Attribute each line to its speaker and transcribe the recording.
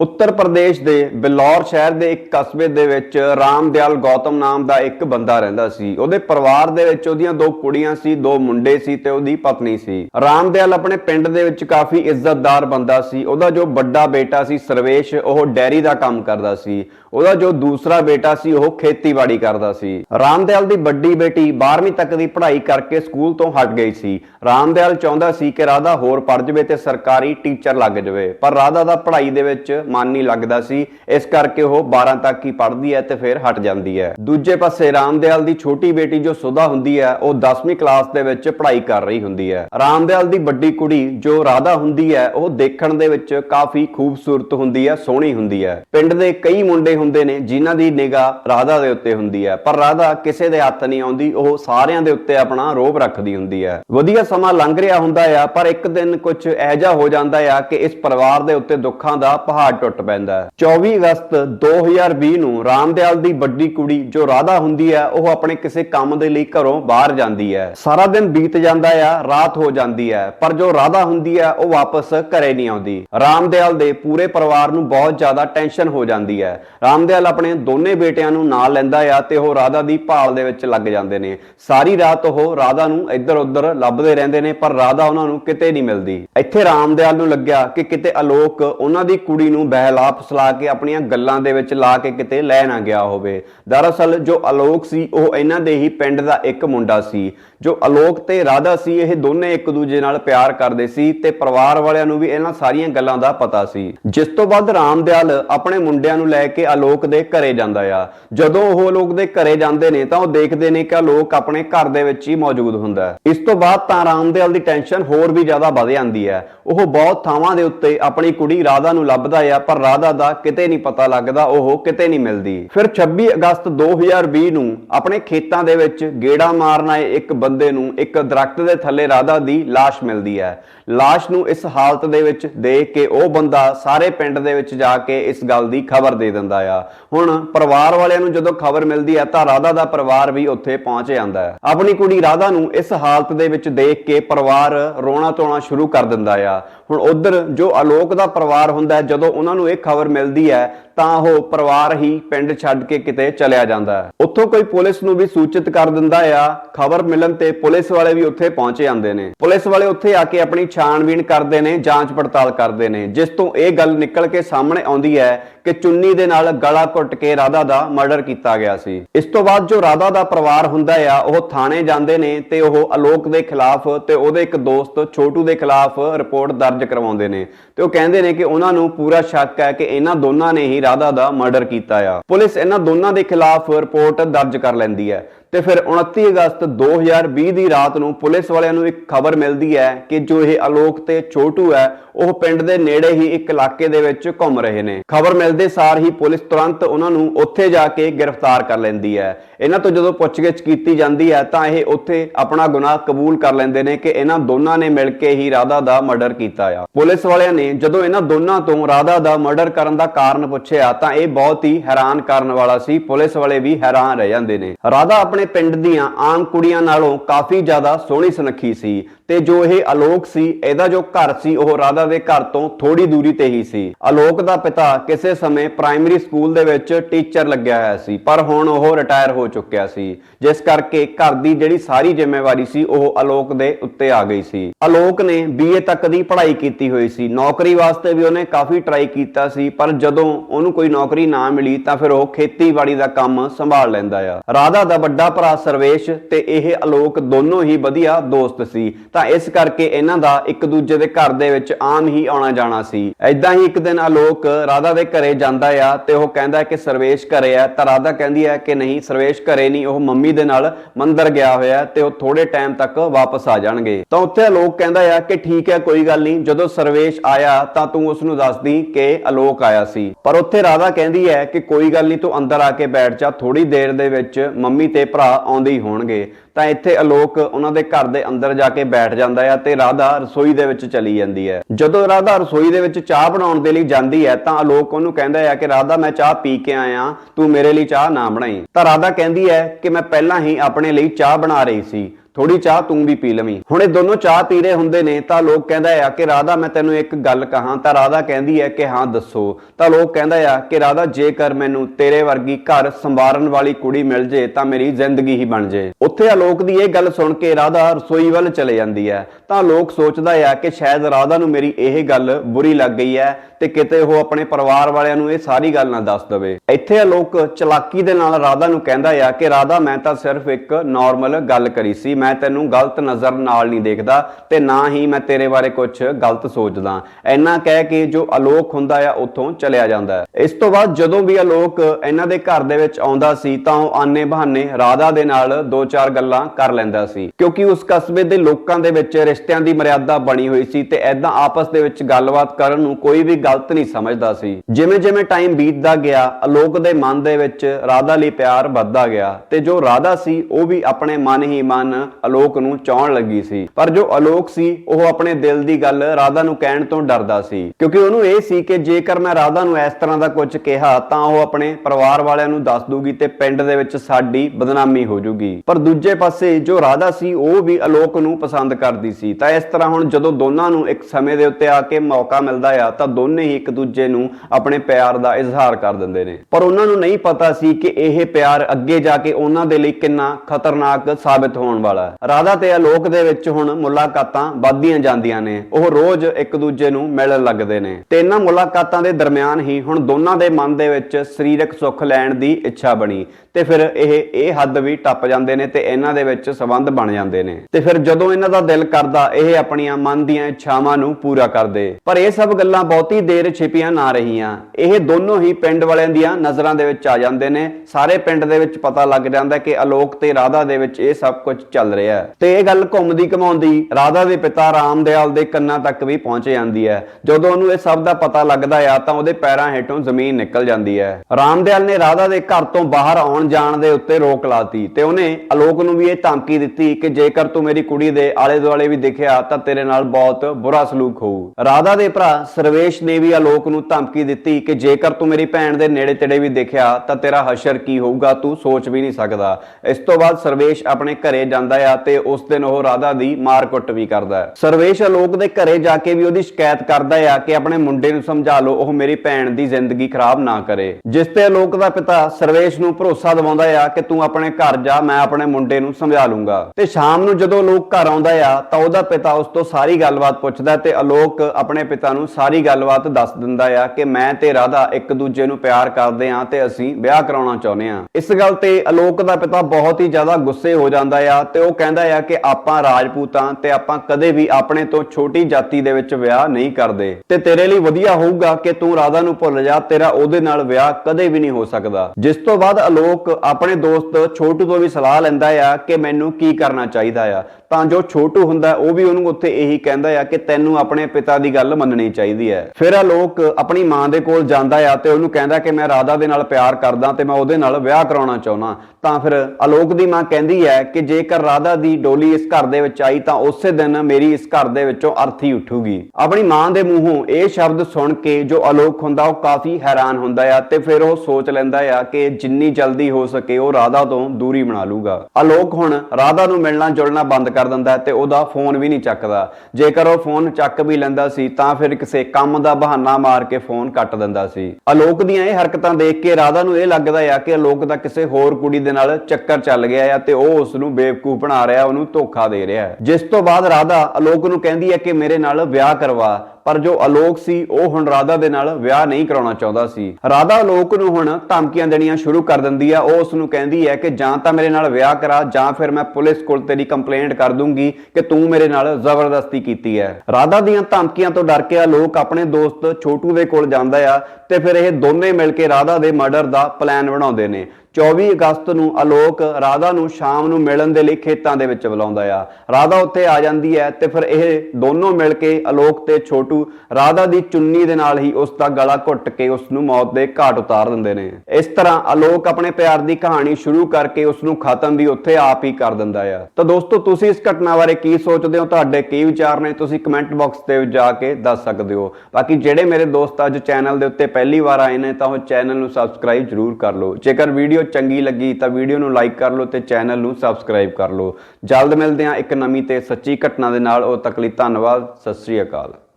Speaker 1: ਉੱਤਰ ਪ੍ਰਦੇਸ਼ ਦੇ ਬਿਲੌਰ ਸ਼ਹਿਰ ਦੇ ਇੱਕ ਕਸਬੇ ਦੇ ਵਿੱਚ ਰਾਮਦਿਆਲ ਗੌਤਮ ਨਾਮ ਦਾ ਇੱਕ ਬੰਦਾ ਰਹਿੰਦਾ ਸੀ। ਉਹਦੇ ਪਰਿਵਾਰ ਦੇ ਵਿੱਚ ਉਹਦੀਆਂ ਦੋ ਕੁੜੀਆਂ ਸੀ, ਦੋ ਮੁੰਡੇ ਸੀ ਤੇ ਉਹਦੀ ਪਤਨੀ ਸੀ। ਰਾਮਦਿਆਲ ਆਪਣੇ ਪਿੰਡ ਦੇ ਵਿੱਚ ਕਾਫੀ ਇੱਜ਼ਤਦਾਰ ਬੰਦਾ ਸੀ। ਉਹਦਾ ਜੋ ਵੱਡਾ ਬੇਟਾ ਸੀ, ਸਰਵੇਸ਼, ਉਹ ਡੈਰੀ ਦਾ ਕੰਮ ਕਰਦਾ ਸੀ। ਉਹਦਾ ਜੋ ਦੂਸਰਾ ਬੇਟਾ ਸੀ, ਉਹ ਖੇਤੀਬਾੜੀ ਕਰਦਾ ਸੀ। ਰਾਮਦਿਆਲ ਦੀ ਵੱਡੀ ਬੇਟੀ 12ਵੀਂ ਤੱਕ ਦੀ ਪੜ੍ਹਾਈ ਕਰਕੇ ਸਕੂਲ ਤੋਂ ਹਟ ਗਈ ਸੀ। ਰਾਮਦਿਆਲ ਚਾਹੁੰਦਾ ਸੀ ਕਿ ਰਾਧਾ ਹੋਰ ਪੜ੍ਹ ਜਾਵੇ ਤੇ ਸਰਕਾਰੀ ਟੀਚਰ ਲੱਗ ਜਾਵੇ। ਪਰ ਰਾਧਾ ਦਾ ਪੜ੍ਹਾਈ ਦੇ ਵਿੱਚ ਮਨ ਨਹੀਂ ਲੱਗਦਾ ਸੀ। ਇਸ ਕਰਕੇ ਉਹ 12 ਤੱਕ ਹੀ ਪੜ੍ਹਦੀ ਹੈ ਤੇ ਫਿਰ ਹਟ ਜਾਂਦੀ ਹੈ। ਦੂਜੇ ਪਾਸੇ ਰਾਮਦਿਆਲ ਦੀ ਛੋਟੀ ਬੇਟੀ ਜੋ ਸੁਧਾ ਹੁੰਦੀ ਹੈ, ਉਹ 10ਵੀਂ ਕਲਾਸ ਦੇ ਵਿੱਚ ਪੜ੍ਹਾਈ ਕਰ ਰਹੀ ਹੁੰਦੀ ਹੈ। ਰਾਮਦਿਆਲ ਦੀ ਵੱਡੀ ਕੁੜੀ ਜੋ ਰਾਧਾ ਹੁੰਦੀ ਹੈ, ਉਹ ਦੇਖਣ ਦੇ ਵਿੱਚ ਕਾਫੀ ਖੂਬਸੂਰਤ ਹੁੰਦੀ ਹੈ, ਸੋਹਣੀ ਹੁੰਦੀ ਹੈ। ਪਿੰਡ ਦੇ ਕਈ ਮੁੰਡੇ ਹੁੰਦੇ ਨੇ ਜਿਨ੍ਹਾਂ ਦੀ ਨਿਗਾਹ ਰਾਧਾ ਦੇ ਉੱਤੇ ਹੁੰਦੀ ਹੈ, ਪਰ ਰਾਧਾ ਕਿਸੇ ਦੇ ਹੱਥ ਨਹੀਂ ਆਉਂਦੀ, ਉਹ ਸਾਰਿਆਂ ਦੇ ਉੱਤੇ ਆਪਣਾ ਰੋਬ ਰੱਖਦੀ ਹੁੰਦੀ ਹੈ। ਵਧੀਆ ਸਮਾਂ ਲੰਘ ਰਿਹਾ ਹੁੰਦਾ ਆ, ਪਰ ਇੱਕ ਦਿਨ ਕੁਝ ਇਹੋ ਜਿਹਾ ਹੋ ਜਾਂਦਾ ਆ ਕਿ ਇਸ ਪਰਿਵਾਰ ਦੇ ਉੱਤੇ ਦੁੱਖਾਂ ਦਾ ਪਹਾੜ ਟੁੱਟ ਪੈਂਦਾ ਹੈ। 24 ਅਗਸਤ 2020 ਨੂੰ ਰਾਮਦਿਆਲ ਦੀ ਵੱਡੀ ਕੁੜੀ ਜੋ ਰਾਧਾ ਹੁੰਦੀ ਹੈ, ਉਹ ਆਪਣੇ ਕਿਸੇ ਕੰਮ ਦੇ ਲਈ ਘਰੋਂ ਬਾਹਰ ਜਾਂਦੀ ਹੈ। ਸਾਰਾ ਦਿਨ ਬੀਤ ਜਾਂਦਾ ਆ, ਰਾਤ ਹੋ ਜਾਂਦੀ ਹੈ, ਪਰ ਜੋ ਰਾਧਾ ਹੁੰਦੀ ਹੈ, ਉਹ ਵਾਪਸ ਘਰੇ ਨਹੀਂ ਆਉਂਦੀ। ਰਾਮਦਿਆਲ ਦੇ ਪੂਰੇ ਪਰਿਵਾਰ ਨੂੰ ਬਹੁਤ ਜ਼ਿਆਦਾ ਟੈਨਸ਼ਨ ਹੋ ਜਾਂਦੀ ਹੈ। ਰਾਮਦਿਆਲ ਆਪਣੇ ਦੋਨੇ ਬੇਟਿਆਂ ਨੂੰ ਨਾਲ ਲੈਂਦਾ ਆ ਤੇ ਉਹ ਰਾਧਾ ਦੀ ਭਾਲ ਦੇ ਵਿੱਚ ਲੱਗ ਜਾਂਦੇ ਨੇ। ਸਾਰੀ ਰਾਤ ਉਹ ਰਾਧਾ ਨੂੰ ਇੱਧਰ ਉੱਧਰ ਲੱਭਦੇ ਰਹਿੰਦੇ ਨੇ, ਪਰ ਰਾਧਾ ਉਹਨਾਂ ਨੂੰ ਕਿਤੇ ਨਹੀਂ ਮਿਲਦੀ। ਇੱਥੇ ਰਾਮਦਿਆਲ ਨੂੰ ਲੱਗਿਆ ਕਿ ਕਿਤੇ ਅਲੋਕ ਉਹਨਾਂ ਦੀ ਕੁੜੀ ਨੂੰ ਬਹਿਲਾ ਫਸਲਾ ਕੇ ਆਪਣੀਆਂ ਗੱਲਾਂ ਦੇ ਵਿੱਚ ਲਾ ਕੇ ਕਿਤੇ ਲੈ ਨਾ ਗਿਆ ਹੋਵੇ। ਦਰਅਸਲ ਜੋ ਅਲੋਕ ਸੀ, ਉਹ ਇਹਨਾਂ ਦੇ ਹੀ ਪਿੰਡ ਦਾ ਇੱਕ ਮੁੰਡਾ ਸੀ। ਜੋ ਅਲੋਕ ਤੇ ਰਾਧਾ ਸੀ, ਇਹ ਦੋਨੇ ਇੱਕ ਦੂਜੇ ਨਾਲ ਪਿਆਰ ਕਰਦੇ ਸੀ ਤੇ ਪਰਿਵਾਰ ਵਾਲਿਆਂ ਨੂੰ ਵੀ ਇਹਨਾਂ ਸਾਰੀਆਂ ਗੱਲਾਂ ਦਾ ਪਤਾ ਸੀ। ਜਿਸ ਤੋਂ ਬਾਅਦ ਰਾਮਦਿਆਲ ਆਪਣੇ ਮੁੰਡਿਆਂ ਨੂੰ ਲੈ ਕੇ ਅਲੋਕ ਦੇ ਘਰੇ ਜਾਂਦਾ ਆ। ਜਦੋਂ ਉਹ ਆਲੋਕ ਦੇ ਘਰੇ ਜਾਂਦੇ ਨੇ, ਤਾਂ ਉਹ ਦੇਖਦੇ ਨੇ ਕਿ ਅਲੋਕ ਆਪਣੇ ਘਰ ਦੇ ਵਿੱਚ ਹੀ ਮੌਜੂਦ ਹੁੰਦਾ ਇਸ ਤੋਂ ਬਾਅਦ ਤਾਂ ਰਾਮਦਿਆਲ ਦੀ ਟੈਨਸ਼ਨ ਹੋਰ ਵੀ ਜ਼ਿਆਦਾ ਵਧ ਜਾਂਦੀ ਹੈ। ਉਹ ਬਹੁਤ ਥਾਵਾਂ ਦੇ ਉੱਤੇ ਆਪਣੀ ਕੁੜੀ ਰਾਧਾ ਨੂੰ ਲੱਭਦਾ ਆ, ਪਰ ਰਾਧਾ ਦਾ ਕਿਤੇ ਨਹੀਂ ਪਤਾ ਲੱਗਦਾ, ਉਹ ਕਿਤੇ ਨਹੀਂ ਮਿਲਦੀ। ਫਿਰ 26 ਅਗਸਤ 2020 ਨੂੰ ਆਪਣੇ ਖੇਤਾਂ ਦੇ ਵਿੱਚ ਗੇੜਾ ਮਾਰਨ ਆਏ ਇੱਕ ਬੰਦੇ ਨੂੰ, ਇੱਕ ਦਰਖਤ ਦੇ ਥੱਲੇ ਰਾਧਾ ਦੀ ਲਾਸ਼ ਮਿਲਦੀ ਹੈ। ਲਾਸ਼ ਨੂੰ ਇਸ ਹਾਲਤ ਦੇ ਵਿੱਚ ਦੇਖ ਕੇ ਉਹ ਬੰਦਾ ਸਾਰੇ ਪਿੰਡ ਦੇ ਵਿੱਚ ਜਾ ਕੇ ਇਸ ਗੱਲ ਦੀ ਖਬਰ ਦੇ ਦਿੰਦਾ ਆ। ਹੁਣ ਪਰਿਵਾਰ ਵਾਲਿਆਂ ਨੂੰ ਜਦੋਂ ਖਬਰ ਮਿਲਦੀ ਹੈ, ਤਾਂ ਰਾਧਾ ਦਾ ਪਰਿਵਾਰ ਵੀ ਉੱਥੇ ਪਹੁੰਚ ਜਾਂਦਾ ਹੈ। ਆਪਣੀ ਕੁੜੀ ਰਾਧਾ ਨੂੰ ਇਸ ਹਾਲਤ ਦੇ ਵਿੱਚ ਦੇਖ ਕੇ ਪਰਿਵਾਰ ਰੋਣਾ ਧੋਣਾ ਸ਼ੁਰੂ ਕਰ ਦਿੰਦਾ ਆ। ਹੁਣ ਉਧਰ ਜੋ ਆਲੋਕ ਦਾ ਪਰਿਵਾਰ ਹੁੰਦਾ ਹੈ, ਜਦੋਂ ਉਹਨਾਂ ਨੂੰ ਇਹ ਖਬਰ ਮਿਲਦੀ ਹੈ, ਤਾਂ ਉਹ ਪਰਿਵਾਰ ਹੀ ਪਿੰਡ ਛੱਡ ਕੇ ਕਿਤੇ ਚਲਿਆ ਜਾਂਦਾ ਹੈ। ਉੱਥੋਂ ਕੋਈ ਪੁਲਿਸ ਨੂੰ ਵੀ ਸੂਚਿਤ ਕਰ ਦਿੰਦਾ ਆ, ਖਬਰ ਮਿਲਣ ਤੇ ਪੁਲਿਸ ਵਾਲੇ ਵੀ ਉੱਥੇ ਪਹੁੰਚ ਜਾਂਦੇ ਨੇ। ਪੁਲਿਸ ਵਾਲੇ ਉੱਥੇ ਆ ਕੇ ਆਪਣੀ ਛਾਣਬੀਣ ਕਰਦੇ ਨੇ, ਜਾਂਚ ਪੜਤਾਲ ਕਰਦੇ ਨੇ। ਜਿਸ ਤੋਂ ਇਹ ਗੱਲ ਨਿਕਲ ਕੇ ਸਾਹਮਣੇ ਆਉਂਦੀ ਹੈ ਕਿ ਚੁੰਨੀ ਦੇ ਨਾਲ ਗਲਾ ਘੁੱਟ ਕੇ ਰਾਧਾ ਦਾ ਮਰਡਰ ਕੀਤਾ ਗਿਆ ਸੀ। ਇਸ ਤੋਂ ਬਾਅਦ ਜੋ ਰਾਧਾ ਦਾ ਪਰਿਵਾਰ ਹੁੰਦਾ ਆ, ਉਹ ਥਾਣੇ ਜਾਂਦੇ ਨੇ ਤੇ ਉਹ ਅਲੋਕ ਦੇ ਖਿਲਾਫ ਤੇ ਉਹਦੇ ਇੱਕ ਦੋਸਤ ਛੋਟੂ ਦੇ ਖਿਲਾਫ ਰਿਪੋਰਟ ਦਰਜ ਕਰਵਾਉਂਦੇ ਨੇ। ਤੇ ਉਹ ਕਹਿੰਦੇ ਨੇ ਕਿ ਉਹਨਾਂ ਨੂੰ ਪੂਰਾ ਸ਼ੱਕ ਹੈ ਕਿ ਇਹਨਾਂ ਦੋਨਾਂ ਨੇ ਹੀ ਰਾਧਾ ਦਾ ਮਰਡਰ ਕੀਤਾ ਆ। ਪੁਲਿਸ ਇਹਨਾਂ ਦੋਨਾਂ ਦੇ ਖਿਲਾਫ ਰਿਪੋਰਟ ਦਰਜ ਕਰ ਲੈਂਦੀ ਹੈ। ਤੇ ਫਿਰ 29 ਅਗਸਤ 2020 ਦੀ ਰਾਤ ਨੂੰ ਪੁਲਿਸ ਵਾਲਿਆਂ ਨੂੰ ਇੱਕ ਖਬਰ ਮਿਲਦੀ ਹੈ ਕਿ ਜੋ ਇਹ ਆਲੋਕ ਤੇ ਛੋਟੂ ਹੈ, ਉਹ ਪਿੰਡ ਦੇ ਨੇੜੇ ਹੀ ਇੱਕ ਇਲਾਕੇ ਦੇ ਵਿੱਚ ਘੁੰਮ ਰਹੇ ਨੇ। ਖਬਰ ਮਿਲਦੇ ਸਾਰ ਹੀ ਪੁਲਿਸ ਤੁਰੰਤ ਉਹਨਾਂ ਨੂੰ ਉੱਥੇ ਜਾ ਕੇ ਗ੍ਰਿਫਤਾਰ ਕਰ ਲੈਂਦੀ ਹੈ। ਇਹਨਾਂ ਤੋਂ ਜਦੋਂ ਪੁੱਛਗਿੱਛ ਕੀਤੀ ਜਾਂਦੀ ਹੈ, ਤਾਂ ਇਹ ਉੱਥੇ ਆਪਣਾ ਗੁਨਾਹ ਕਬੂਲ ਕਰ ਲੈਂਦੇ ਨੇ ਕਿ ਇਹਨਾਂ ਦੋਨਾਂ ਨੇ ਮਿਲ ਕੇ ਹੀ ਰਾਧਾ ਦਾ ਮਰਡਰ ਕੀਤਾ ਆ। ਪੁਲਿਸ ਵਾਲਿਆਂ ਨੇ ਜਦੋਂ ਇਹਨਾਂ ਦੋਨਾਂ ਤੋਂ ਰਾਧਾ ਦਾ ਮਰਡਰ ਕਰਨ ਦਾ ਕਾਰਨ ਪੁੱਛਿਆ ਤਾਂ ਇਹ ਬਹੁਤ ਹੀ ਹੈਰਾਨ ਕਰਨ ਵਾਲਾ ਸੀ। ਪੁਲਿਸ ਵਾਲੇ ਵੀ ਹੈਰਾਨ ਰਹਿ ਜਾਂਦੇ ਨੇ। ਰਾਧਾ ਆਪਣੇ ਪਿੰਡ ਦੀਆਂ ਆਮ ਕੁੜੀਆਂ ਨਾਲੋਂ ਕਾਫੀ ਜ਼ਿਆਦਾ ਸੋਹਣੀ ਸੁਨੱਖੀ ਸੀ ਤੇ ਜੋ ਇਹ ਆਲੋਕ ਸੀ, ਇਹਦਾ ਜੋ ਘਰ ਸੀ, ਉਹ ਰਾਧਾ ਦੇ ਘਰ ਤੋਂ ਥੋੜੀ ਦੂਰੀ ਤੇ ਹੀ ਸੀ। ਅਲੋਕ ਦਾ ਪਿਤਾ ਕਿਸੇ ਸਮੇਂ ਪ੍ਰਾਇਮਰੀ ਸਕੂਲ ਦੇ ਵਿੱਚ ਟੀਚਰ ਲੱਗਿਆ ਹੋਇਆ ਸੀ, ਪਰ ਹੁਣ ਉਹ ਰਿਟਾਇਰ ਹੋ ਚੁੱਕਿਆ ਸੀ। ਜਿਸ ਕਰਕੇ ਘਰ ਦੀ ਜਿਹੜੀ ਸਾਰੀ ਜ਼ਿੰਮੇਵਾਰੀ ਸੀ, ਉਹ ਅਲੋਕ ਦੇ ਉੱਤੇ ਆ ਗਈ ਸੀ। ਅਲੋਕ ਨੇ ਬੀਏ ਤੱਕ ਦੀ ਪੜ੍ਹਾਈ ਕੀਤੀ ਹੋਈ ਸੀ, ਨੌਕਰੀ ਨੌਕਰੀ ਵਾਸਤੇ ਵੀ ਉਹਨੇ ਕਾਫੀ ਟਰਾਈ ਕੀਤਾ ਸੀ, ਪਰ ਜਦੋਂ ਉਹਨੂੰ ਕੋਈ ਨੌਕਰੀ ਨਾ ਮਿਲੀ ਤਾਂ ਫਿਰ ਉਹ ਖੇਤੀਬਾੜੀ ਦਾ ਕੰਮ ਸੰਭਾਲ ਲੈਂਦਾ ਆ। ਰਾਧਾ ਦਾ ਵੱਡਾ ਭਰਾ ਸਰਵੇਸ਼ ਤੇ ਇਹ ਅਲੋਕ ਦੋਨੋਂ ਹੀ ਵਧੀਆ ਦੋਸਤ ਸੀ। ਤਾਂ ਇਸ ਕਰਕੇ ਇਹਨਾਂ ਦਾ ਇੱਕ ਦੂਜੇ ਦੇ ਘਰ ਦੇ ਵਿੱਚ ਆਮ ਹੀ ਆਉਣਾ ਜਾਣਾ ਸੀ। ਐਦਾਂ ਹੀ ਇੱਕ ਦਿਨ ਅਲੋਕ ਰਾਧਾ ਦੇ ਘਰੇ ਜਾਂਦਾ ਆ ਤੇ ਉਹ ਕਹਿੰਦਾ ਕਿ ਸਰਵੇਸ਼ ਘਰੇ ਆ, ਤਾਂ ਰਾਧਾ ਕਹਿੰਦੀ ਹੈ ਕਿ ਨਹੀਂ, ਸਰਵੇਸ਼ ਘਰੇ ਨਹੀਂ, ਉਹ ਮੰਮੀ ਦੇ ਨਾਲ ਮੰਦਰ ਗਿਆ ਹੋਇਆ ਤੇ ਉਹ ਥੋੜੇ ਟਾਈਮ ਤੱਕ ਵਾਪਸ ਆ ਜਾਣਗੇ। ਤਾਂ ਉੱਥੇ ਅਲੋਕ ਕਹਿੰਦਾ ਆ ਕਿ ਠੀਕ ਹੈ, ਕੋਈ ਗੱਲ ਨਹੀਂ, ਜਦੋਂ ਸਰਵੇਸ਼ ਆਇਆ ਤਾਂ ਤੂੰ ਉਸ ਨੂੰ ਦੱਸਦੀ ਕਿ ਆਲੋਕ ਆਇਆ ਸੀ। ਪਰ ਉੱਥੇ ਰਾਧਾ ਕਹਿੰਦੀ ਹੈ ਕਿ ਕੋਈ ਗੱਲ ਨਹੀਂ, ਤੂੰ ਅੰਦਰ ਆ ਕੇ ਬੈਠ ਜਾ। ਥੋੜੀ ਦੇਰ ਦੇ ਵਿੱਚ ਮੰਮੀ ਤੇ ਭਰਾ ਆਉਂਦੇ ਹੀ ਹੋਣਗੇ। ਤਾਂ ਇੱਥੇ ਆਲੋਕ ਉਹਨਾਂ ਦੇ ਘਰ ਦੇ ਅੰਦਰ ਜਾ ਕੇ ਬੈਠ ਜਾਂਦਾ ਆ ਤੇ ਰਾਧਾ ਰਸੋਈ ਦੇ ਵਿੱਚ ਚਲੀ ਜਾਂਦੀ ਹੈ। ਜਦੋਂ ਰਾਧਾ ਰਸੋਈ ਦੇ ਵਿੱਚ ਚਾਹ ਬਣਾਉਣ ਦੇ ਲਈ ਜਾਂਦੀ ਹੈ, ਤਾਂ ਅਲੋਕ ਉਹਨੂੰ ਕਹਿੰਦਾ ਹੈ ਕਿ ਰਾਧਾ, ਮੈਂ ਚਾਹ ਪੀ ਕੇ ਆਇਆ। ਤੂੰ ਮੇਰੇ ਲਈ ਚਾਹ ਨਾ ਬਣਾਈ। ਤਾਂ ਰਾਧਾ ਕਹਿੰਦੀ ਹੈ ਕਿ ਮੈਂ ਪਹਿਲਾਂ ਹੀ ਆਪਣੇ ਲਈ ਚਾਹ ਬਣਾ ਰਹੀ ਸੀ। ਥੋੜੀ ਚਾਹ ਤੂੰ ਵੀ ਪੀ ਲਵੀਂ। ਹੁਣ ਇਹ ਦੋਨੋਂ ਚਾਹ ਪੀ ਰਹੇ ਹੁੰਦੇ ਨੇ, ਤਾਂ ਲੋਕ ਕਹਿੰਦਾ ਆ ਕਿ ਰਾਧਾ, ਮੈਂ ਤੈਨੂੰ ਇੱਕ ਗੱਲ ਕਹਾਂ, ਤਾਂ ਰਾਧਾ ਕਹਿੰਦੀ ਹੈ ਕਿ ਹਾਂ, ਦੱਸੋ। ਤਾਂ ਲੋਕ ਕਹਿੰਦਾ ਆ ਕਿ ਰਾਧਾ, ਜੇਕਰ ਮੈਨੂੰ ਤੇਰੇ ਵਰਗੀ ਘਰ ਸੰਭਾਰਨ ਵਾਲੀ ਕੁੜੀ ਮਿਲ ਜੇ, ਤਾਂ ਮੇਰੀ ਜ਼ਿੰਦਗੀ ਹੀ ਬਣ ਜੇ। ਉੱਥੇ ਆਲੋਕ ਦੀ ਇਹ ਗੱਲ ਸੁਣ ਕੇ ਰਾਧਾ ਰਸੋਈ ਵੱਲ ਚਲੇ ਜਾਂਦੀ ਹੈ। ਤਾਂ ਲੋਕ ਸੋਚਦਾ ਆ ਕਿ ਸ਼ਾਇਦ ਰਾਧਾ ਨੂੰ ਮੇਰੀ ਇਹ ਗੱਲ ਬੁਰੀ ਲੱਗ ਗਈ ਹੈ ਤੇ ਕਿਤੇ ਉਹ ਆਪਣੇ ਪਰਿਵਾਰ ਵਾਲਿਆਂ ਨੂੰ ਇਹ ਸਾਰੀ ਗੱਲ ਨਾ ਦੱਸ ਦਵੇ। ਇੱਥੇ ਆਲੋਕ ਚਲਾਕੀ ਦੇ ਨਾਲ ਰਾਧਾ ਨੂੰ ਕਹਿੰਦਾ ਆ ਕਿ ਰਾਧਾ, ਮੈਂ ਤਾਂ ਸਿਰਫ ਇੱਕ ਨਾਰਮਲ ਗੱਲ ਕਰੀ ਸੀ, ਮੈਂ ਮੈਂ ਤੈਨੂੰ ਗਲਤ ਨਜ਼ਰ ਨਾਲ ਨਹੀਂ ਦੇਖਦਾ ਤੇ ਨਾ ਹੀ ਮੈਂ ਤੇਰੇ ਬਾਰੇ ਕੁਝ ਗਲਤ ਸੋਚਦਾ। ਇੰਨਾ ਕਹਿ ਕੇ ਜੋ ਅਲੋਕ ਹੁੰਦਾ ਆ, ਉੱਥੋਂ ਚਲਿਆ ਜਾਂਦਾ ਹੈ। ਇਸ ਤੋਂ ਬਾਅਦ ਜਦੋਂ ਵੀ ਅਲੋਕ ਇਹਨਾਂ ਦੇ ਘਰ ਦੇ ਵਿੱਚ ਆਉਂਦਾ ਸੀ, ਤਾਂ ਉਹ ਆਨੇ ਬਹਾਨੇ ਰਾਧਾ ਦੇ ਨਾਲ ਦੋ ਚਾਰ ਗੱਲਾਂ ਕਰ ਲੈਂਦਾ ਸੀ। ਕਿਉਂਕਿ ਉਸ ਕਸਬੇ ਦੇ ਲੋਕਾਂ ਦੇ ਵਿੱਚ ਰਿਸ਼ਤਿਆਂ ਦੀ ਮਰਿਆਦਾ ਬਣੀ ਹੋਈ ਸੀ ਤੇ ਐਦਾਂ ਆਪਸ ਦੇ ਵਿੱਚ ਗੱਲਬਾਤ ਕਰਨ ਨੂੰ ਕੋਈ ਵੀ ਗਲਤ ਨਹੀਂ ਸਮਝਦਾ ਸੀ। ਜਿਵੇਂ ਜਿਵੇਂ ਟਾਈਮ ਬੀਤਦਾ ਗਿਆ, ਅਲੋਕ ਦੇ ਮਨ ਦੇ ਵਿੱਚ ਰਾਧਾ ਲਈ ਪਿਆਰ ਵੱਧਦਾ ਗਿਆ ਤੇ ਜੋ ਰਾਧਾ ਸੀ, ਉਹ ਵੀ ਆਪਣੇ ਮਨ ਹੀ ਮਨ ਅਲੋਕ ਨੂੰ ਚਾਹਣ ਲੱਗੀ ਸੀ। ਪਰ ਜੋ ਅਲੋਕ ਸੀ, ਉਹ ਆਪਣੇ ਦਿਲ ਦੀ ਗੱਲ ਰਾਧਾ ਨੂੰ ਕਹਿਣ ਤੋਂ ਡਰਦਾ ਸੀ। ਕਿਉਂਕਿ ਉਹਨੂੰ ਇਹ ਸੀ ਕਿ ਜੇਕਰ ਮੈਂ ਰਾਧਾ ਨੂੰ ਇਸ ਤਰ੍ਹਾਂ ਦਾ ਕੁਝ ਕਿਹਾ, ਤਾਂ ਉਹ ਆਪਣੇ ਪਰਿਵਾਰ ਵਾਲਿਆਂ ਨੂੰ ਦੱਸ ਦੂਗੀ ਤੇ ਪਿੰਡ ਦੇ ਵਿੱਚ ਸਾਡੀ ਬਦਨਾਮੀ ਹੋ ਜੂਗੀ। ਪਰ ਦੂਜੇ ਪਾਸੇ ਜੋ ਰਾਧਾ ਸੀ, ਉਹ ਵੀ ਅਲੋਕ ਨੂੰ ਪਸੰਦ ਕਰਦੀ ਸੀ। ਤਾਂ ਇਸ ਤਰ੍ਹਾਂ ਹੁਣ ਜਦੋਂ ਦੋਨਾਂ ਨੂੰ ਇੱਕ ਸਮੇਂ ਦੇ ਉੱਤੇ ਆ ਕੇ ਮੌਕਾ ਮਿਲਦਾ ਆ, ਤਾਂ ਦੋਨੇ ਹੀ ਇੱਕ ਦੂਜੇ ਨੂੰ ਆਪਣੇ ਪਿਆਰ ਦਾ ਇਜ਼ਹਾਰ ਕਰ ਦਿੰਦੇ ਨੇ। ਪਰ ਉਹਨਾਂ ਨੂੰ ਨਹੀਂ ਪਤਾ ਸੀ ਕਿ ਇਹ ਪਿਆਰ ਅੱਗੇ ਜਾ ਕੇ ਉਹਨਾਂ ਦੇ ਲਈ ਕਿੰਨਾ ਖਤਰਨਾਕ ਸਾਬਿਤ ਹੋਣ ਵਾਲਾ ਹੈ। ਰਾਧਾ ਤੇ ਅਲੋਕ ਦੇ ਵਿੱਚ ਹੁਣ ਮੁਲਾਕਾਤਾਂ ਵੱਧਦੀਆਂ ਜਾਂਦੀਆਂ ਨੇ। ਉਹ ਰੋਜ਼ ਇੱਕ ਦੂਜੇ ਨੂੰ ਮਿਲਣ ਲੱਗਦੇ ਨੇ। ਤੇ ਇਹਨਾਂ ਮੁਲਾਕਾਤਾਂ ਦੇ ਦਰਮਿਆਨ ਹੀ ਹੁਣ ਦੋਨਾਂ ਦੇ ਮਨ ਦੇ ਵਿੱਚ ਸਰੀਰਕ ਸੁੱਖ ਲੈਣ ਦੀ ਇੱਛਾ ਬਣੀ। ਤੇ ਫਿਰ ਇਹ ਇਹ ਹੱਦ ਵੀ ਟੱਪ ਜਾਂਦੇ ਨੇ ਤੇ ਇਹਨਾਂ ਦੇ ਵਿੱਚ ਸਬੰਧ ਬਣ ਜਾਂਦੇ ਨੇ। ਤੇ ਫਿਰ ਜਦੋਂ ਇਹਨਾਂ ਦਾ ਦਿਲ ਕਰਦਾ, ਇਹ ਆਪਣੀਆਂ ਮਨ ਦੀਆਂ ਇੱਛਾਵਾਂ ਨੂੰ ਪੂਰਾ ਕਰਦੇ। ਪਰ ਇਹ ਸਭ ਗੱਲਾਂ ਬਹੁਤੀ ਦੇਰ ਛਿਪੀਆਂ ਨਾ ਰਹੀਆਂ। ਇਹ ਦੋਨੋਂ ਹੀ ਪਿੰਡ ਵਾਲਿਆਂ ਦੀਆਂ ਨਜ਼ਰਾਂ ਦੇ ਵਿੱਚ ਆ ਜਾਂਦੇ ਨੇ। ਸਾਰੇ ਪਿੰਡ ਦੇ ਵਿੱਚ ਪਤਾ ਲੱਗ ਜਾਂਦਾ ਕਿ ਅਲੋਕ ਤੇ ਰਾਧਾ ਦੇ ਵਿੱਚ ਇਹ ਸਭ ਕੁਝ ਚੱਲ ਰਿਹਾ ਹੈ। ਤੇ ਇਹ ਗੱਲ ਘੁੰਮਦੀ ਘਮਾਉਂਦੀ ਰਾਧਾ ਦੇ ਪਿਤਾ ਰਾਮਦਿਆਲ ਦੇ ਕੰਨਾਂ ਤੱਕ ਵੀ ਪਹੁੰਚ ਜਾਂਦੀ ਹੈ। ਜਦੋਂ ਉਹਨੂੰ ਇਹ ਸਭ ਦਾ ਪਤਾ ਲੱਗਦਾ ਆ, ਤਾਂ ਉਹਦੇ ਪੈਰਾਂ ਹੇਠੋਂ ਜ਼ਮੀਨ ਨਿਕਲ ਜਾਂਦੀ ਹੈ। ਰਾਮਦਿਆਲ ਨੇ ਰਾਧਾ ਦੇ ਘਰ ਤੋਂ ਬਾਹਰ ਆਉਣ ਜਾਣ ਦੇ ਉੱਤੇ ਰੋਕ ਲਾਤੀ ਤੇ ਉਹਨੇ ਅਲੋਕ ਨੂੰ ਵੀ ਇਹ ਧਮਕੀ ਦਿੱਤੀ ਕਿ ਜੇਕਰ ਤੂੰ ਮੇਰੀ ਕੁੜੀ ਦੇ ਆਲੇ ਦੁਆਲੇ ਵੀ ਦੇਖਿਆ, ਤਾਂ ਤੇਰੇ ਨਾਲ ਬਹੁਤ ਬੁਰਾ ਸਲੂਕ ਹੋਊ। ਰਾਧਾ ਦੇ ਭਰਾ ਸਰਵੇਸ਼ ਨੇ ਵੀ ਅਲੋਕ ਨੂੰ ਧਮਕੀ ਦਿੱਤੀ ਕਿ ਜੇਕਰ ਤੂੰ ਮੇਰੀ ਭੈਣ ਦੇ ਨੇੜੇ ਤੇੜੇ ਵੀ ਦੇਖਿਆ, ਤਾਂ ਤੇਰਾ ਹਸ਼ਰ ਕੀ ਹੋਊਗਾ, ਤੂੰ ਸੋਚ ਵੀ ਨਹੀਂ ਸਕਦਾ। ਇਸ ਤੋਂ ਬਾਅਦ ਸਰਵੇਸ਼ ਆਪਣੇ ਘਰੇ ਜਾਂਦਾ ਆ ਤੇ ਉਸ ਦਿਨ ਉਹ ਰਾਧਾ ਦੀ ਮਾਰ ਕੁੱਟ ਵੀ ਕਰਦਾ ਹੈ। ਸਰਵੇਸ਼ ਅਲੋਕ ਦੇ ਘਰੇ ਜਾ ਕੇ ਵੀ ਉਹਦੀ ਸ਼ਿਕਾਇਤ ਕਰਦਾ ਆ ਕਿ ਆਪਣੇ ਮੁੰਡੇ ਨੂੰ ਸਮਝਾ ਲਓ, ਉਹ ਮੇਰੀ ਭੈਣ ਦੀ ਜ਼ਿੰਦਗੀ ਖਰਾਬ ਨਾ ਕਰੇ। ਜਿਸ ਤੇ ਅਲੋਕ ਦਾ ਪਿਤਾ ਸਰਵੇਸ਼ ਨੂੰ ਭਰੋਸਾ ਦਿਵਾਉਂਦਾ ਆ ਕਿ ਤੂੰ ਆਪਣੇ ਘਰ ਜਾ, ਮੈਂ ਆਪਣੇ ਮੁੰਡੇ ਨੂੰ ਸਮਝਾ ਲੂੰਗਾ। ਤੇ ਸ਼ਾਮ ਨੂੰ ਜਦੋਂ ਅਲੋਕ ਘਰ ਆਉਂਦਾ ਆ, ਤਾਂ ਉਹਦਾ ਪਿਤਾ ਉਸ ਤੋਂ ਸਾਰੀ ਗੱਲਬਾਤ ਪੁੱਛਦਾ ਤੇ ਅਲੋਕ ਆਪਣੇ ਪਿਤਾ ਨੂੰ ਸਾਰੀ ਗੱਲਬਾਤ ਦੱਸ ਦਿੰਦਾ ਆ ਕਿ ਮੈਂ ਤੇ ਰਾਧਾ ਇੱਕ ਦੂਜੇ ਨੂੰ ਪਿਆਰ ਕਰਦੇ ਆ ਤੇ ਅਸੀਂ ਵਿਆਹ ਕਰਾਉਣਾ ਚਾਹੁੰਦੇ ਆ ਇਸ ਗੱਲ ਤੇ ਅਲੋਕ ਦਾ ਪਿਤਾ ਬਹੁਤ ਹੀ ਜ਼ਿਆਦਾ ਗੁੱਸੇ ਹੋ ਜਾਂਦਾ ਆ ਤੇ ਉਹ ਕਹਿੰਦਾ ਆ ਕਿ ਆਪਾਂ ਰਾਜਪੂਤਾਂ ਤੇ ਆਪਾਂ ਕਦੇ ਵੀ ਆਪਣੇ ਤੋਂ ਛੋਟੀ ਜਾਤੀ ਦੇ ਵਿੱਚ ਵਿਆਹ ਨਹੀਂ ਕਰਦੇ। ਤੇ ਤੇਰੇ ਲਈ ਵਧੀਆ ਹੋਊਗਾ ਕਿ ਤੂੰ ਰਾਧਾ ਨੂੰ ਭੁੱਲ ਜਾ, ਤੇਰਾ ਉਹਦੇ ਨਾਲ ਵਿਆਹ ਕਦੇ ਵੀ ਨਹੀਂ ਹੋ ਸਕਦਾ। ਜਿਸ ਤੋਂ ਬਾਅਦ ਆਲੋਕ ਆਪਣੇ ਦੋਸਤ ਛੋਟੂ ਤੋਂ ਵੀ ਸਲਾਹ ਲੈਂਦਾ ਆ ਕਿ ਮੈਨੂੰ ਕੀ ਕਰਨਾ ਚਾਹੀਦਾ ਆ। ਤਾਂ ਜੋ ਛੋਟੂ ਹੁੰਦਾ, ਉਹ ਵੀ ਉਹਨੂੰ ਉੱਥੇ ਇਹੀ ਕਹਿੰਦਾ ਆ ਕਿ ਤੈਨੂੰ ਆਪਣੇ ਪਿਤਾ ਦੀ ਗੱਲ ਮੰਨਣੀ ਚਾਹੀਦੀ ਹੈ ਫਿਰ ਅਲੋਕ ਆਪਣੀ ਮਾਂ ਦੇ ਕੋਲ ਜਾਂਦਾ ਆ ਤੇ ਉਹਨੂੰ ਕਹਿੰਦਾ ਕਿ ਮੈਂ ਰਾਧਾ ਦੇ ਨਾਲ ਪਿਆਰ ਕਰਦਾ ਤੇ ਮੈਂ ਉਹਦੇ ਨਾਲ ਵਿਆਹ ਕਰਾਉਣਾ ਚਾਹੁੰਦਾ। ਤਾਂ ਫਿਰ ਅਲੋਕ ਦੀ ਮਾਂ ਕਹਿੰਦੀ ਹੈ ਕਿ ਜੇਕਰ ਰਾਧਾ ਦੀ ਡੋਲੀ ਇਸ ਘਰ ਦੇ ਵਿੱਚ ਆਈ ਤਾਂ ਉਸੇ ਦਿਨ ਮੇਰੀ ਇਸ ਘਰ ਦੇ ਵਿੱਚੋਂ ਅਰਥੀ ਉੱਠੂਗੀ। ਆਪਣੀ ਮਾਂ ਦੇ ਮੂੰਹੋਂ ਇਹ ਸ਼ਬਦ ਸੁਣ ਕੇ ਜੋ ਆਲੋਕ ਹੁੰਦਾ ਉਹ ਕਾਫੀ ਹੈਰਾਨ ਹੁੰਦਾ ਆ ਤੇ ਫਿਰ ਉਹ ਸੋਚ ਲੈਂਦਾ ਆ ਕਿ ਜਿੰਨੀ ਜਲਦੀ ਹੋ ਸਕੇ ਉਹ ਰਾਧਾ ਤੋਂ ਦੂਰੀ ਬਣਾ ਲੂਗਾ। ਆਲੋਕ ਹੁਣ ਰਾਧਾ ਨੂੰ ਮਿਲਣਾ ਜੁਲਣਾ ਬੰਦ ਕਰ ਦਿੰਦਾ ਤੇ ਉਹਦਾ ਫੋਨ ਵੀ ਨਹੀਂ ਚੱਕਦਾ। ਜੇਕਰ ਉਹ ਫੋਨ ਚੱਕ ਵੀ ਲੈਂਦਾ ਸੀ ਤਾਂ ਫਿਰ ਕਿਸੇ ਕੰਮ ਦਾ ਬਹਾਨਾ ਮਾਰ ਕੇ ਫੋਨ ਕੱਟ ਦਿੰਦਾ ਸੀ। ਅਲੋਕ ਦੀਆਂ ਇਹ ਹਰਕਤਾਂ ਦੇਖ ਕੇ ਰਾਧਾ ਨੂੰ ਇਹ ਲੱਗਦਾ ਆ ਕਿ ਅਲੋਕ ਦਾ ਕਿਸੇ ਹੋਰ ਕੁੜੀ ਦੇ ਨਾਲ ਚੱਕਰ ਚੱਲ ਗਿਆ ਆ ਤੇ ਉਹ ਉਸ ਨੂੰ ਬੇਵਕੂਫ ਬਣਾ ਰਿਹਾ, ਉਹਨੂੰ ਧੋਖਾ ਦੇ ਰਿਹਾ। ਜਿਸ ਤੋਂ ਬਾਅਦ ਰਾਧਾ ਅਲੋਕ ਨੂੰ ਕਹਿੰਦੀ ਹੈ ਕਿ ਮੇਰੇ ਨਾਲ ਵਿਆਹ ਕਰਵਾ। ਪਰ ਜੋ ਅਲੋਕ ਸੀ, ਉਹ ਹੁਣ ਰਾਧਾ ਦੇ ਨਾਲ ਵਿਆਹ ਨਹੀਂ ਕਰਾਉਣਾ ਚਾਹੁੰਦਾ ਸੀ। ਰਾਧਾ ਅਲੋਕ ਨੂੰ ਹੁਣ ਧਮਕੀਆਂ ਦੇਣੀਆਂ ਸ਼ੁਰੂ ਕਰ ਦਿੰਦੀ ਆ। ਉਹ ਉਸ ਨੂੰ ਕਹਿੰਦੀ ਹੈ ਕਿ ਜਾਂ ਤਾਂ ਮੇਰੇ ਨਾਲ ਵਿਆਹ ਕਰਾ, ਜਾਂ ਫਿਰ ਮੈਂ ਪੁਲਿਸ ਕੋਲ ਤੇਰੀ ਕੰਪਲੇਂਟ ਕਰ ਦੂੰਗੀ ਕਿ ਤੂੰ ਮੇਰੇ ਨਾਲ ਜ਼ਬਰਦਸਤੀ ਕੀਤੀ ਹੈ। ਰਾਧਾ ਦੀਆਂ ਧਮਕੀਆਂ ਤੋਂ ਡਰ ਕੇ ਅਲੋਕ ਆਪਣੇ ਦੋਸਤ ਛੋਟੂ ਦੇ ਕੋਲ ਜਾਂਦਾ ਆ ਤੇ ਫਿਰ ਇਹ ਦੋਨੇ ਮਿਲ ਕੇ ਰਾਧਾ ਦੇ ਮਰਡਰ ਦਾ ਪਲਾਨ ਬਣਾਉਂਦੇ ਨੇ। 24 ਅਗਸਤ ਨੂੰ ਅਲੋਕ ਰਾਧਾ ਨੂੰ ਸ਼ਾਮ ਨੂੰ ਮਿਲਣ ਦੇ ਲਈ ਖੇਤਾਂ ਦੇ ਵਿੱਚ ਬੁਲਾਉਂਦਾ ਆ। ਰਾਧਾ ਉੱਥੇ ਆ ਜਾਂਦੀ ਹੈ ਤੇ ਫਿਰ ਇਹ ਦੋਨੋਂ ਮਿਲ ਕੇ ਅਲੋਕ ਤੇ ਛੋਟੂ ਰਾਧਾ ਦੀ ਚੁੰਨੀ ਦੇ ਨਾਲ ਹੀ ਉਸ ਦਾ ਗਲਾ ਘੁੱਟ ਕੇ ਉਸ ਨੂੰ ਮੌਤ ਦੇ ਘਾਟ ਉਤਾਰ ਦਿੰਦੇ ਨੇ। ਇਸ ਤਰ੍ਹਾਂ ਆਲੋਕ ਆਪਣੇ ਪਿਆਰ ਦੀ ਕਹਾਣੀ ਸ਼ੁਰੂ ਕਰਕੇ ਉਸ ਨੂੰ ਖਤਮ ਵੀ ਉੱਥੇ ਆਪ ਹੀ ਕਰ ਦਿੰਦਾ ਆ। ਤਾਂ ਦੋਸਤੋ, ਤੁਸੀਂ ਇਸ ਘਟਨਾ ਬਾਰੇ ਕੀ ਸੋਚਦੇ ਹੋ? ਤੁਹਾਡੇ ਕੀ ਵਿਚਾਰ ਨੇ? ਤੁਸੀਂ ਕਮੈਂਟ ਬਾਕਸ ਤੇ ਜਾ ਕੇ ਦੱਸ ਸਕਦੇ ਹੋ। ਬਾਕੀ ਜਿਹੜੇ ਮੇਰੇ ਦੋਸਤ ਅੱਜ ਚੈਨਲ ਦੇ ਉੱਤੇ ਪਹਿਲੀ ਵਾਰ ਆਏ ਨੇ, ਤਾਂ ਉਹ ਚੈਨਲ ਨੂੰ ਸਬਸਕ੍ਰਾਈਬ ਜ਼ਰੂਰ ਕਰ ਲਓ। ਜੇਕਰ ਵੀਡੀਓ ਚੰਗੀ ਲੱਗੀ, ਤਾਂ ਵੀਡੀਓ ਨੂੰ ਲਾਈਕ ਕਰ ਲਓ ਤੇ ਚੈਨਲ ਨੂੰ ਸਬਸਕ੍ਰਾਈਬ ਕਰ ਲਓ। ਜਲਦ ਮਿਲਦੇ ਹਾਂ ਇੱਕ ਨਵੀਂ ਤੇ ਸੱਚੀ ਘਟਨਾ ਦੇ ਨਾਲ। ਉਹ ਤੱਕ ਲਈ ਧੰਨਵਾਦ। ਸਤਿ ਸ੍ਰੀ ਅਕਾਲ।